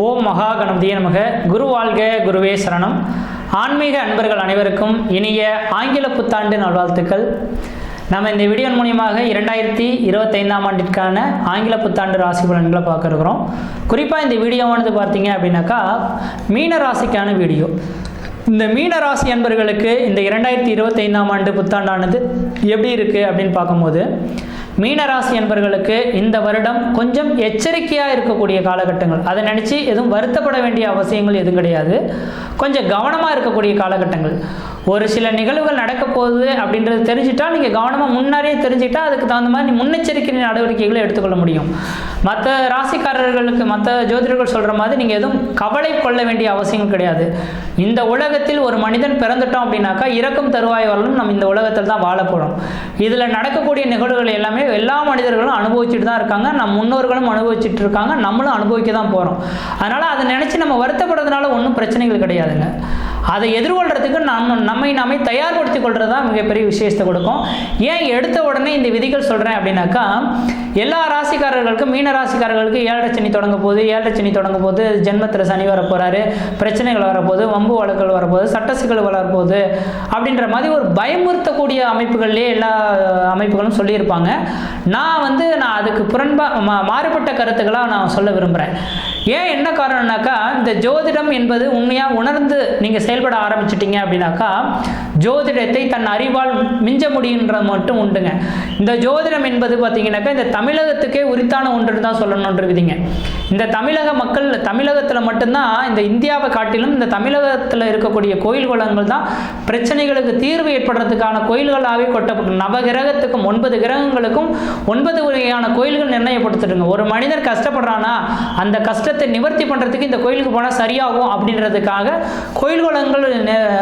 ஓம் மகா கணபதிய நமக. குரு வாழ்க குருவே சரணம். ஆன்மீக அன்பர்கள் அனைவருக்கும் இனிய ஆங்கில புத்தாண்டு நல்வாழ்த்துக்கள். நம்ம இந்த வீடியோ மூலியமாக இரண்டாயிரத்தி இருபத்தைந்தாம் ஆண்டிற்கான ஆங்கில புத்தாண்டு ராசி பலன்களை பார்க்க இருக்கிறோம். குறிப்பாக இந்த வீடியோவானது பார்த்தீங்க அப்படின்னாக்கா மீன ராசிக்கான வீடியோ இந்த மீன ராசி அன்பர்களுக்கு இந்த இரண்டாயிரத்தி இருபத்தைந்தாம் ஆண்டு புத்தாண்டானது எப்படி இருக்குது அப்படின்னு பார்க்கும்போது மீனராசி என்பர்களுக்கு இந்த வருடம் கொஞ்சம் எச்சரிக்கையாக இருக்கக்கூடிய காலகட்டங்கள். அதை நினச்சி எதுவும் வருத்தப்பட வேண்டிய அவசியங்கள் எதுவும் கிடையாது. கொஞ்சம் கவனமாக இருக்கக்கூடிய காலகட்டங்கள். ஒரு சில நிகழ்வுகள் நடக்க போகுது அப்படின்றது தெரிஞ்சிட்டால் நீங்கள் கவனமாக முன்னாடியே தெரிஞ்சுக்கிட்டால் அதுக்கு தகுந்த மாதிரி முன்னெச்சரிக்கை நடவடிக்கைகளை எடுத்துக்கொள்ள முடியும். மற்ற ராசிக்காரர்களுக்கு மற்ற ஜோதிடர்கள் சொல்கிற மாதிரி நீங்கள் எதுவும் கவலை கொள்ள வேண்டிய அவசியம் கிடையாது. இந்த உலகத்தில் ஒரு மனிதன் பிறந்துட்டோம் அப்படின்னாக்கா இறக்கும் தருவாய் வரலும் நம்ம இந்த உலகத்தில் தான் வாழ போகிறோம் இதில் நடக்கக்கூடிய நிகழ்வுகள் எல்லாமே எல்லா மனிதர்களும் அனுபவிச்சுட்டு தான் இருக்காங்க. நம் முன்னோர்களும் அனுபவிச்சுட்டு இருக்காங்க. நம்மளும் அனுபவிக்க தான் போகிறோம் அதனால் அதை நினச்சி நம்ம வருத்தப்படுறதுனால ஒன்றும் பிரச்சனைகள் கிடையாதுங்க. அதை எதிர்கொள்கிறதுக்கு நம்ம நம்மை நாமே தயார்படுத்தி கொள்வது தான் மிகப்பெரிய விசேஷத்தை கொடுக்கும். ஏன் எடுத்த உடனே இந்த விதிகள் சொல்கிறேன் அப்படின்னாக்கா எல்லா ராசிக்காரர்களுக்கும் மீன ராசிக்காரர்களுக்கு ஏழரை சனி தொடங்க போது ஏழரை சனி தொடங்க போது ஜென்மத்தில் சனி வரப்போகிறாரு பிரச்சனைகள் வரப்போகுது வம்பு வழக்குகள் வரப்போகுது சட்ட சிக்கல் வளரப்போகுது அப்படின்ற மாதிரி ஒரு பயமுறுத்தக்கூடிய அமைப்புகள்லேயே எல்லா அமைப்புகளும் சொல்லியிருப்பாங்க. நான் வந்து நான் அதுக்கு புறன்பா மா- மாறுபட்ட கருத்துக்களாக நான் சொல்ல விரும்புகிறேன் ஏன் என்ன காரணம்னாக்கா இந்த ஜோதிடம் என்பது உண்மையாக உணர்ந்து நீங்கள் செயல்பட ஆரம்பிச்சிட்டீங்க அப்படின்னாக்கா ஜோதிடத்தை தன் அறிவால் மிஞ்ச முடியுன்றது மட்டும் உண்டுங்க. இந்த ஜோதிடம் என்பது பார்த்தீங்கன்னாக்கா இந்த தமிழகத்துக்கே உரித்தான ஒன்று தான் சொல்லணுன்ற விதிங்க இந்த தமிழக மக்கள் தமிழகத்தில் மட்டும்தான் இந்த இந்தியாவை காட்டிலும் இந்த தமிழகத்தில் இருக்கக்கூடிய கோயில் குளங்கள் தான் பிரச்சனைகளுக்கு தீர்வு ஏற்படுறதுக்கான கோயில்களாகவே கொட்டப்பட்டு நவகிரகத்துக்கும் ஒன்பது கிரகங்களுக்கும் ஒன்பது வகையான கோயில்கள் நிர்ணயப்படுத்திடுங்க ஒரு மனிதர் கஷ்டப்படுறானா அந்த கஷ்டத்தை நிவர்த்தி பண்ணுறதுக்கு இந்த கோயிலுக்கு போனால் சரியாகும் அப்படின்றதுக்காக கோயில் குளங்கள்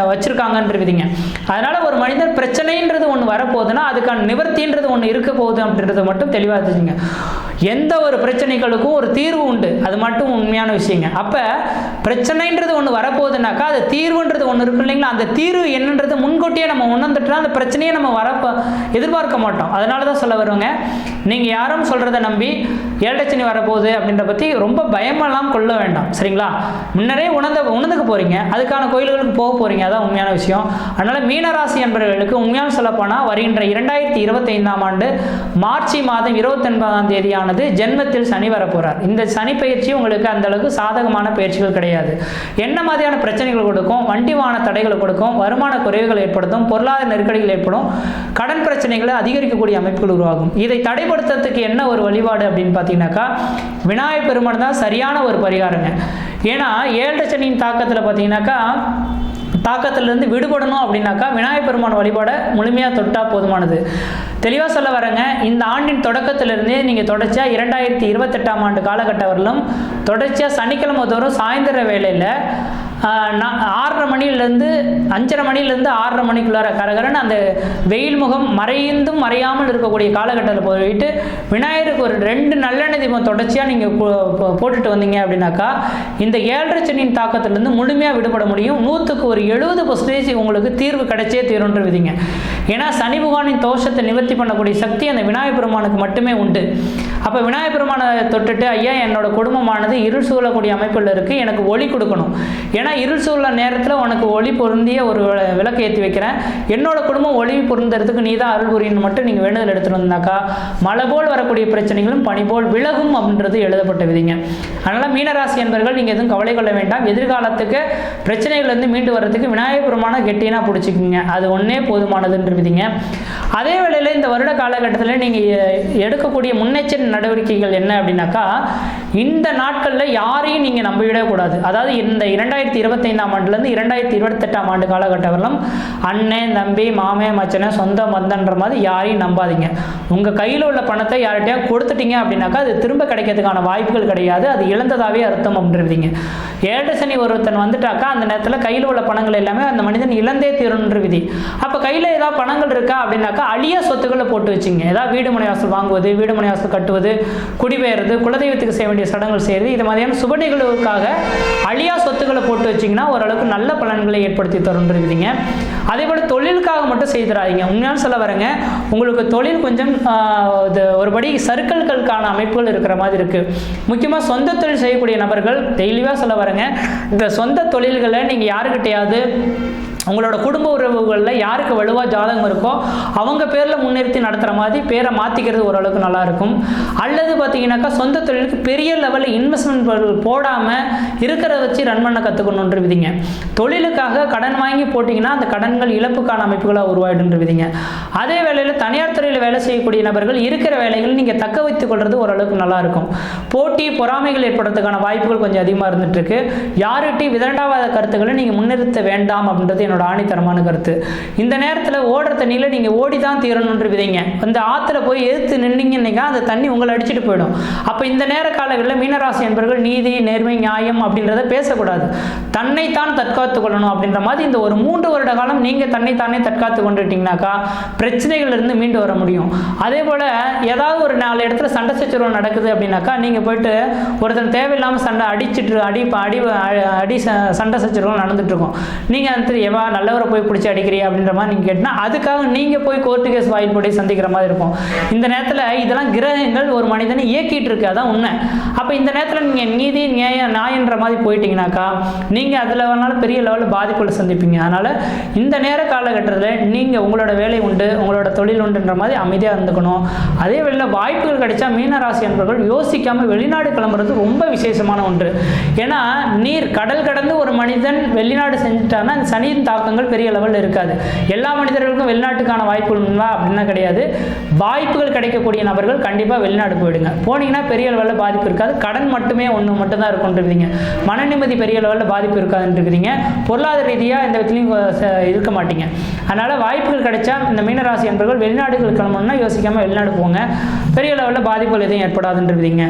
வச்சுருக்காங்கன்ற விதிங்க அதனால் ஒரு மனிதர் பிரச்சனைன்றது ஒன்று வரப்போகுதுன்னா அதுக்கான நிவர்த்தின்றது ஒன்று இருக்க போகுது அப்படின்றத மட்டும் தெளிவாக தெரிஞ்சுங்க. எந்த ஒரு பிரச்சனைகளுக்கும் ஒரு தீர்வு உண்டு. அது மட்டும் உண்மையான விஷயங்க. அப்போ பிரச்சனைன்றது ஒன்று வரப்போகுதுனாக்கா அது தீர்வுன்றது ஒன்று இருக்கு இல்லைங்களா? அந்த தீர்வு என்னன்றது முன்கூட்டியே நம்ம உணர்ந்துட்டோம்னா அந்த பிரச்சனையை நம்ம வரப்போ எதிர்பார்க்க மாட்டோம். அதனால தான் சொல்ல வருவாங்க. நீங்கள் யாரும் சொல்கிறத நம்பி ஏழச்சனி வரப்போகுது அப்படின்ற பற்றி ரொம்ப பயமெல்லாம் கொள்ள வேண்டாம். சரிங்களா? முன்னரே உணர்ந்த உணர்ந்துக்க போகிறீங்க அதுக்கான கோயில்களுக்கு போக போகிறீங்க அதான் உண்மையான விஷயம். அதனால் மீனராசி என்பவர்களுக்கு உண்மையான சொல்லப்போனால் வருகின்ற இரண்டாயிரத்தி இருபத்தைந்தாம் ஆண்டு மார்ச் மாதம் இருபத்தொன்பதாம் தேதியானது ஜென்மத்தில் சனி வரப்போகிறார் இந்த சனி பயிற்சி உங்களுக்கு அந்த அளவுக்கு சாதகமான பயிற்சிகள் கிடையாது. என்ன மாதிரியான பிரச்சனைகள் கொடுக்கும் வண்டி வாகன தடைகளை கொடுக்கும் வருமான குறைவுகள் ஏற்படுத்தும் பொருளாதார நெருக்கடிகள் ஏற்படும் கடன் பிரச்சனைகளை அதிகரிக்கக்கூடிய அமைப்புகள் உருவாகும். இதை தடைப்படுத்துறதுக்கு என்ன ஒரு வழிபாடு அப்படின்னு பார்த்தீங்கன்னாக்கா விநாயகர் பெருமான் தான் சரியான ஒரு பரிகாரங்க. ஏன்னா ஏழரை சனியின் தாக்கத்தில் பார்த்தீங்கன்னாக்கா தாக்கத்திலிருந்து விடுபடணும் அப்படின்னாக்கா விநாயகர் பெருமான் வழிபாடை முழுமையாக தொட்டால் போதுமானது. தெளிவாக சொல்ல வரேங்க இந்த ஆண்டின் தொடக்கத்திலிருந்தே நீங்கள் தொடர்ச்சியாக இரண்டாயிரத்தி இருபத்தெட்டாம் ஆண்டு காலகட்டம் வரலும் தொடர்ச்சியாக சனிக்கிழமை தோறும் சாயந்தர வேளையில் ஆறரை மணிலேருந்து அஞ்சரை மணிலேருந்து ஆறரை மணிக்குள்ளார கரகரன்னு அந்த வெயில் முகம் மறைந்தும் மறையாமல் இருக்கக்கூடிய காலகட்டத்தில் போயிட்டு விநாயகருக்கு ஒரு ரெண்டு நல்லெண்ணெய் தீபம் தொடர்ச்சியாக நீங்கள் போட்டுட்டு வந்தீங்க அப்படின்னாக்கா இந்த ஏழரை சனியின் தாக்கத்திலேருந்து முழுமையாக விடுபட முடியும். நூற்றுக்கு ஒரு எழுபது பர்சன்டேஜ் உங்களுக்கு தீர்வு கிடைச்சே தீரும்ன்ற விதிங்க. ஏன்னா சனி பகவானின் தோஷத்தை நிவர்த்தி பண்ணக்கூடிய சக்தி அந்த விநாயகர் பெருமானுக்கு மட்டுமே உண்டு. அப்போ விநாயகர் பெருமானை தொட்டுட்டு ஐயா என்னோட குடும்பமானது இருள் சூழக்கூடிய அமைப்பில் இருக்குது எனக்கு ஒளி கொடுக்கணும். ஏன்னா இருள் சூழ்நிலை நேரத்தில் உனக்கு ஒளி பொருந்திய ஒரு விளக்கு ஏற்றி வைக்கிறேன். என்னோட குடும்பம் ஒளி பொருந்தறதுக்கு நீ தான் அருள் புரியணும் மட்டும் நீங்கள் வேண்டுதல் எடுத்துட்டு வந்தாக்கா மழை போல் வரக்கூடிய பிரச்சனைகளும் பனி போல் விலகும் அப்படின்றது எழுதப்பட்ட விதிங்க. அதனால் மீனராசி என்பர்கள் நீங்கள் எதுவும் கவலை கொள்ள வேண்டாம். எதிர்காலத்துக்கு பிரச்சனைகள்லேருந்து மீண்டு வர்றதுக்கு விநாயகர் பெருமான கெட்டினா பிடிச்சிக்கிங்க. அது ஒன்றே போதுமானதுன்ற விதிங்க. அதே வேளையில் இந்த வருட காலகட்டத்தில் நீங்கள் எடுக்கக்கூடிய முன்னெச்சரிக்கை நடவடிக்கைகள் என்ன அப்படின்னாக்கா இந்த நாட்களில் யாரையும் நீங்கள் நம்பிவிடக்கூடாது அதாவது இந்த இரண்டாயிரத்தி இருபத்தைந்தாம் ஆண்டுலேருந்து இரண்டாயிரத்தி இருபத்தெட்டாம் ஆண்டு காலகட்டம் அண்ணன் தம்பி மாமே மச்சனை சொந்த மந்தன்ற மாதிரி யாரையும் நம்பாதீங்க. உங்கள் கையில் உள்ள பணத்தை யார்கிட்டயா கொடுத்துட்டீங்க அப்படின்னாக்கா அது திரும்ப கிடைக்கிறதுக்கான வாய்ப்புகள் கிடையாது. அது இழந்ததாகவே அர்த்தம் அப்படின்றீங்க. ஏழு சனி ஒருத்தன் வந்துட்டாக்கா அந்த நேரத்தில் கையில் உள்ள பணங்கள் எல்லாமே அந்த மனிதன் இழந்தே தீரும்ன்ற விதி. அப்போ கையில் ஏதாவது பணங்கள் இருக்கா அப்படின்னாக்கா அழிய சொத்துக்களை போட்டு வச்சுங்க. ஏதாவது வீடு மனை வாசல் வாங்குவது வீடு மனை வாசல் கட்டுவது குடிபெயர்றது குலதெய்வத்துக்கு செய்ய வேண்டிய வேண்டிய சடங்குகள் செய்கிறது இது மாதிரியான சுப நிகழ்வுக்காக அழியா சொத்துக்களை போட்டு வச்சிங்கன்னா ஓரளவுக்கு நல்ல பலன்களை ஏற்படுத்தி தருன்றீங்க அதே போல் தொழிலுக்காக மட்டும் செய்திடாதீங்க உண்மையான சொல்ல வரேங்க. உங்களுக்கு தொழில் கொஞ்சம் இது ஒருபடி சர்க்கிள்களுக்கான அமைப்புகள் இருக்கிற மாதிரி இருக்குது முக்கியமாக சொந்த தொழில் செய்யக்கூடிய நபர்கள் தெளிவாக சொல்ல வரேங்க. இந்த சொந்த தொழில்களை நீங்கள் யாருக்கிட்டையாவது உங்களோட குடும்ப உறவுகளில் யாருக்கு வலுவாக ஜாதகம் இருக்கோ அவங்க பேரில் முன்னிறுத்தி நடத்துகிற மாதிரி பேரை மாற்றிக்கிறது ஓரளவுக்கு நல்லாயிருக்கும் அல்லது பார்த்தீங்கன்னாக்கா சொந்த தொழிலுக்கு பெரிய லெவலில் இன்வெஸ்ட்மெண்ட் போடாமல் இருக்கிறத வச்சு ரன் பண்ண கற்றுக்கணுன்ற விதிங்க. தொழிலுக்காக கடன் வாங்கி போட்டிங்கன்னா அந்த கடன்கள் இழப்புக்கான அமைப்புகளாக உருவாயிடுன்ற விதிங்க அதே வேளையில் தனியார் துறையில் வேலை செய்யக்கூடிய நபர்கள் இருக்கிற வேலைகள் நீங்கள் தக்க வைத்துக் கொள்வது ஓரளவுக்கு நல்லாயிருக்கும் போட்டி பொறாமைகள் ஏற்படுறதுக்கான வாய்ப்புகள் கொஞ்சம் அதிகமாக இருந்துட்டு யாருகிட்டையும் யார்கிட்டையும் விதண்டாவாத கருத்துக்களை நீங்கள் முன்னிறுத்த வேண்டாம் அப்படின்றது என்னோட ஆணித்தரமான கருத்து. இந்த நேரத்தில் ஓடுற தண்ணியில் நீங்கள் ஓடி தான் தீரணுன்ற விதைங்க. அந்த ஆற்றுல போய் எதிர்த்து நின்னீங்கன்னா அந்த தண்ணி உங்களை அடிச்சுட்டு போயிடும். அப்போ இந்த நேர காலங்களில் மீனராசி என்பவர்கள் நீதி நேர்மை நியாயம் அப்படின்றத பேசக்கூடாது. தன்னைத்தான் தற்காத்து கொள்ளணும் அப்படின்ற மாதிரி இந்த ஒரு மூன்று வருட காலம் நீங்கள் தன்னைத்தானே தற்காத்து கொண்டுட்டீங்கனாக்கா பிரச்சனைகள் இருந்து மீண்டு வர முடியும். அதே போல் ஏதாவது ஒரு நாலு இடத்துல சண்டை சச்சரவு நடக்குது அப்படின்னாக்கா நீங்கள் போயிட்டு ஒருத்தன் தேவையில்லாமல் சண்டை அடிச்சிட்டு அடி அடி அடி சண்டை சச்சரவு நடந்துட்டு இருக்கும். நீங்கள் வந்து எவா நல்லவரை போய் பிடிச்சி அடிக்கிறியா அப்படின்ற மாதிரி நீங்கள் கேட்டால் அதுக்காக நீங்கள் போய் கோர்ட்டு கேஸ் வாயில் போய் சந்திக்கிற மாதிரி இருக்கும். இந்த நேரத்தில் இதெல்லாம் கிரகங்கள் ஒரு மனிதனை இயக்கிட்டு இருக்கு அதான் உண்மை. அப்போ இந்த நேரத்தில் நீங்கள் நீதி நியாய நாயன்ற மாதிரி போயிட்டீங்கனாக்கா நீங்கள் அதில் வேணாலும் பெரிய லெவலில் பாதிப்புகளை சந்திப்பீங்க. அதனால் இந்த நேர காலகட்டத்தில் நீங்கள் உங்களோட வேலை உண்டு உங்களோட தொழில் உண்டுன்ற மாதிரி அமைதியாக இருந்துக்கணும். அதே வேளையில் வாய்ப்புகள் கிடைச்சா மீனராசி என்பவர்கள் யோசிக்காமல் வெளிநாடு கிளம்புறது ரொம்ப விசேஷமான ஒன்று. ஏன்னா நீர் கடல் கடந்து ஒரு மனிதன் வெளிநாடு செஞ்சுட்டான்னா அந்த சனியின் தாக்கங்கள் பெரிய லெவலில் இருக்காது. எல்லா மனிதர்களுக்கும் வெளிநாட்டுக்கான வாய்ப்புகள் உண்டா? அப்படின்னா கிடையாது. வாய்ப்புகள் கிடைக்கக்கூடிய நபர்கள் கண்டிப்பாக வெளிநாடு போயிடுங்க. போனீங்கன்னா பெரிய லெவலில் பாதிப்பு இருக்காது. கடன் மட்டுமே ஒன்று மட்டும்தான் இருக்குன்றீங்க மன நிம்மதி பெரிய லெவலில் பாதிப்பு இருக்காதுன்றீங்க பொருளாதார ரீதியாக எந்த விதத்துலையும் இருக்க மாட்டீங்க. அதனால் வாய்ப்புகள் கிடைச்சா இந்த மீனராசி என்பவர்கள் வெளிநாடுகள் கிளம்பணும்னா யோசிக்காமல் வெளிநாடு போங்க. பெரிய லெவலில் பாதிப்புகள் எதுவும் ஏற்படாதுன்றீங்க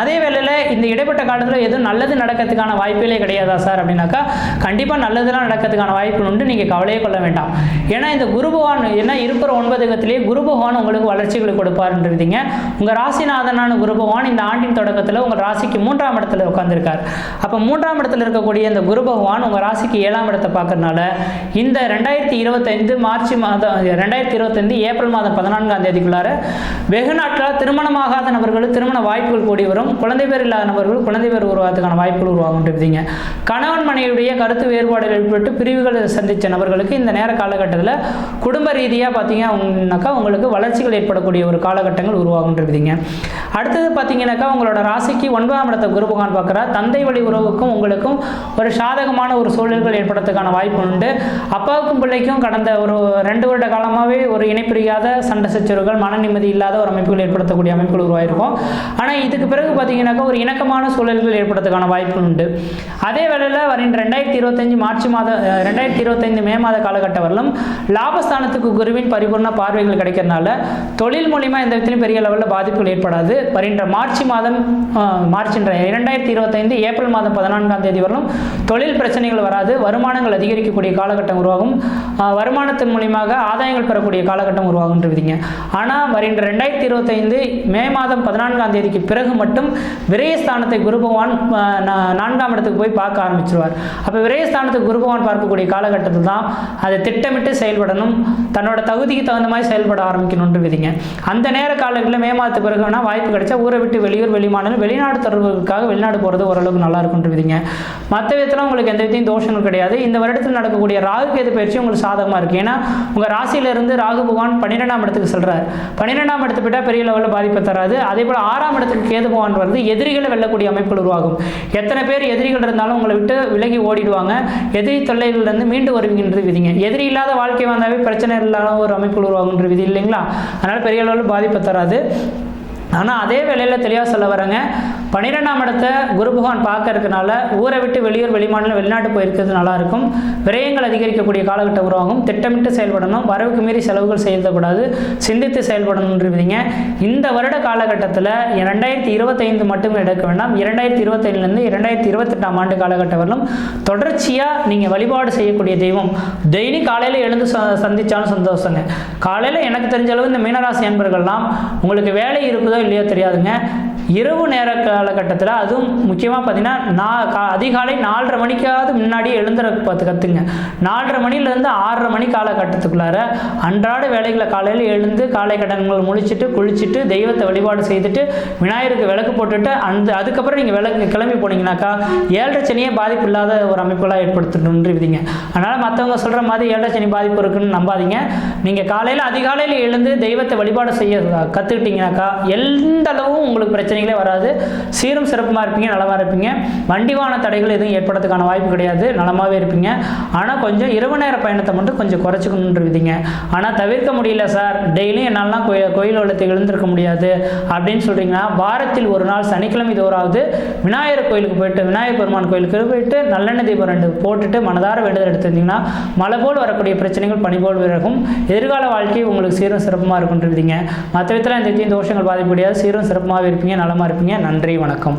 அதே வேளையில் இந்த இடைப்பட்ட காலத்தில் எதுவும் நல்லது நடக்கிறதுக்கான வாய்ப்புகளே கிடையாதா சார் அப்படின்னாக்கா கண்டிப்பாக நல்லதெல்லாம் நடக்கிறதுக்கான வாய்ப்புகள் உண்டு. நீங்கள் கவலையே கொள்ள வேண்டாம். ஏன்னா இந்த குரு பகவான் ஏன்னா இருக்கிற ஒன்பதுகத்திலேயே குரு பகவான் உங்களுக்கு வளர்ச்சிகளை கொடுப்பாருன்றீங்க உங்கள் ராசிநாதனான குரு பகவான் இந்த ஆண்டின் தொடக்கத்தில் உங்கள் ராசிக்கு மூன்றாம் இடத்துல உட்காந்துருக்கார் அப்போ மூன்றாம் இடத்துல இருக்கக்கூடிய இந்த குரு பகவான் உங்கள் ராசிக்கு ஏழாம் இடத்தை பார்க்கறனால இந்த ரெண்டாயிரத்தி இருபத்தைந்து மார்ச் மாதம் ரெண்டாயிரத்தி இருபத்தைந்து ஏப்ரல் மாதம் பதினான்காம் தேதிக்குள்ளார வெகு நாட்களாக திருமணமாகாத நபர்கள் திருமண வாய்ப்புகள் கூடி வரும் குழந்தை பேர் இல்லாத நபர்கள் குழந்தை பேர் உருவாகிறதுக்கான வாய்ப்புகள் உருவாகுன்றீங்க கணவன் மனைவியுடைய கருத்து வேறுபாடுகள் ஏற்பட்டு பிரிவுகளை சந்தித்த நபர்களுக்கு இந்த நேர காலகட்டத்தில் குடும்ப ரீதியாக பார்த்தீங்கன்னாக்கா உங்களுக்கு வளர்ச்சிகள் ஏற்படக்கூடிய ஒரு காலகட்டங்கள் உருவாகுன்றீங்க அடுத்தது பார்த்தீங்கன்னாக்கா உங்களோட ராசிக்கு ஒன்பதாம் இடத்தை குருபகான் பார்க்குறா தந்தை வழி உறவுக்கும் உங்களுக்கும் ஒரு சாதகமான ஒரு சூழல்கள் ஏற்படுறதுக்கான வாய்ப்பு உண்டு. அப்பாவுக்கும் பிள்ளைக்கும் கடந்த ஒரு ரெண்டு வருட காலமாகவே ஒரு இணைப்பிரியாத சண்டை சச்சரவுகள் மன நிம்மதி இல்லாத ஒரு அமைப்புகள் ஏற்படுத்தக்கூடிய அமைப்புகள் உருவாயிருக்கும். ஆனால் இதுக்கு பிறகு பார்த்தீங்கன்னாக்கா ஒரு இணக்கமான சூழல்கள் ஏற்படுறதுக்கான வாய்ப்புகள் உண்டு. அதே வேளையில் வரின் ரெண்டாயிரத்தி இருபத்தஞ்சு மார்ச் மாத ரெண்டாயிரத்தி இருபத்தைந்து மே மாத காலகட்டம் வரலும் லாபஸ்தானத்துக்கு குருவின் பரிபூர்ண பார்வைகள் கிடைக்கிறதுனால தொழில் மூலிமா எந்த விதத்திலும் பெரிய லெவலில் பாதிப்புகள் ஏற்படாது. வருகின்ற மார்ச் மாதம் மார்ச் இரண்டாயிரத்தி இருபத்தைந்து ஏப்ரல் மாதம் பதினான்காம் தேதி வரலும் தொழில் பிரச்சனைகள் வராது. வருமானங்கள் அதிகரிக்கக்கூடிய காலகட்டம் உருவாகும். வருமானத்தின் மூலியமாக ஆதாயங்கள் பெறக்கூடிய காலகட்டம் உருவாகுன்றதுங்க ஆனால் வருகின்ற ரெண்டாயிரத்தி இருபத்தைந்து மே மாதம் பதினான்காம் தேதிக்கு பிறகு மட்டும் விரயஸ்தானத்தை குரு பகவான் நான்காம் இடத்துக்கு போய் பார்க்க ஆரம்பிச்சிருவார். அப்போ விரயஸ்தானத்துக்கு குரு பகவான் பார்க்கக்கூடிய காலகட்டத்தில் தான் அதை திட்டமிட்டு செயல்படணும் தன்னோட தகுதிக்கு தகுந்த மாதிரி செயல்பட ஆரம்பிக்கணும்னு விதிங்க. அந்த நேர காலங்களில் மே மாதத்துக்கு பிறகு வேணால் வாய்ப்பு கிடைச்சா ஊரை விட்டு வெளியூர் வெளிமாநிலம் வெளிநாடு தொடர்புக்காக வெளிநாடு போகிறது ஓரளவுக்கு நல்லா இருக்கும்னு விதிங்க. மற்ற விதத்தில் உங்களுக்கு எந்த விதையும் தோஷங்கள் கிடையாது. இந்த வருடத்தில் நடக்கக்கூடிய ராகு கேது பயிற்சி உங்களுக்கு சாதகமாக இருக்குது ஏன்னா உங்கள் ராசியிலிருந்து ராகு பகவான் பன்னிரெண்டாம் இடத்துக்கு செல்கிறார் பன்னிரெண்டாம் இடத்து போயிட்டால் பெரிய லெவலில் பாதிப்பை தராது. அதே போல் ஆறாம் இடத்துக்கு கேது பகவான் வருது எதிரிகளை வெல்லக்கூடிய அமைப்புகள் உருவாகும். எத்தனை பேர் எதிரிகள் இருந்தாலும் உங்களை விட்டு விலகி ஓடிடுவாங்க. எதிரி தொல்லைகளிலிருந்து மீண்டு வருவீங்கன்றது விதிங்க. எதிரி இல்லாத வாழ்க்கை வந்தாவே பிரச்சனை இல்லாத ஒரு அமைப்புகள் உருவாகுன்ற விதி இல்லைங்களா? அதனால் பெரிய அளவில் பாதிப்பை தராது. ஆனால் அதே வேலையில் தெளிவாக சொல்ல வரேங்க. பன்னிரெண்டாம் இடத்தை குரு பகவான் பார்க்கறதுனால ஊரை விட்டு வெளியூர் வெளிமாநிலம் வெளிநாட்டு போயிருக்கிறது நல்லா இருக்கும் விரயங்கள் அதிகரிக்கக்கூடிய காலகட்டம் உருவாகும். திட்டமிட்டு செயல்படணும். வரவுக்கு மீறி செலவுகள் செய்யக்கூடாது. சிந்தித்து செயல்படணுன்றீங்க இந்த வருட காலகட்டத்தில் ரெண்டாயிரத்தி இருபத்தைந்து மட்டும் எடுக்க வேண்டாம். இரண்டாயிரத்தி இருபத்தைந்துலேருந்து இரண்டாயிரத்தி இருபத்தெட்டாம் ஆண்டு காலகட்டம் வரலும் தொடர்ச்சியாக நீங்கள் வழிபாடு செய்யக்கூடிய தெய்வம். டெய்லி காலையில் எழுந்து ச- சந்தோஷங்க. காலையில் எனக்கு தெரிஞ்ச அளவு இந்த மீனராசி அன்பர்கள்லாம் உங்களுக்கு வேலை இருக்குதோ இல்லையோ தெரியாதுங்க. இரவு நேர காலகட்டத்தில் அதுவும் முக்கியமாக பார்த்தீங்கன்னா நான் கா அதிகாலை நாலரை மணிக்காவது முன்னாடி எழுந்துற பார்த்து கற்றுங்க நாலரை மணிலேருந்து ஆறரை மணி காலகட்டத்துக்குள்ளார அன்றாட வேலைகளை காலையில் எழுந்து காலை கடன்கள் முழிச்சிட்டு குளிச்சுட்டு தெய்வத்தை வழிபாடு செய்துட்டு விநாயகருக்கு விளக்கு போட்டுட்டு அந்த அதுக்கப்புறம் நீங்கள் விளக்கு கிளம்பி போனீங்கன்னாக்கா ஏழரை சனியே பாதிப்பு இல்லாத ஒரு அமைப்புகளாக விதிங்க அதனால் மற்றவங்க சொல்கிற மாதிரி ஏழரை சனி பாதிப்பு இருக்குன்னு நம்பாதீங்க. நீங்கள் காலையில் அதிகாலையில் எழுந்து தெய்வத்தை வழிபாடு செய்ய கற்றுக்கிட்டீங்கன்னாக்கா எந்த அளவும் உங்களுக்கு பிரச்சனைகளே வராது. சீரும் சிறப்புமாக இருப்பீங்க நலமாக இருப்பீங்க. வண்டிவான தடைகள் எதுவும் ஏற்படுறதுக்கான வாய்ப்பு கிடையாது நலமாகவே இருப்பீங்க. ஆனால் கொஞ்சம் இரவு நேர பயணத்தை மட்டும் கொஞ்சம் குறைச்சிக்கணுன்றீங்க ஆனால் தவிர்க்க முடியல சார். டெய்லியும் என்னாலாம் கோயில் கோயில் வளத்தை எழுந்திருக்க முடியாது அப்படின்னு சொல்கிறீங்கன்னா வாரத்தில் ஒரு நாள் சனிக்கிழமை தோறாவது விநாயகர் கோயிலுக்கு போயிட்டு விநாயகர் பெருமான் கோயிலுக்கு போயிட்டு நல்லெண்ணெய் தீபம் ரெண்டு போட்டுட்டு மனதார வேண்டுதல் எடுத்திருந்தீங்கன்னா மழை போல் வரக்கூடிய பிரச்சனைகள் பனி போல் விலகும். எதிர்கால வாழ்க்கை உங்களுக்கு சீரும் சிறப்புமாக இருக்குன்றீங்க மற்ற விதத்தில் இந்த தீ தோஷங்கள் பாதிப்பு கிடையாது. சீரும் சிறப்புமாக இருப்பீங்க நலமாக இருப்பீங்க. நன்றி. நன்றி வணக்கம்.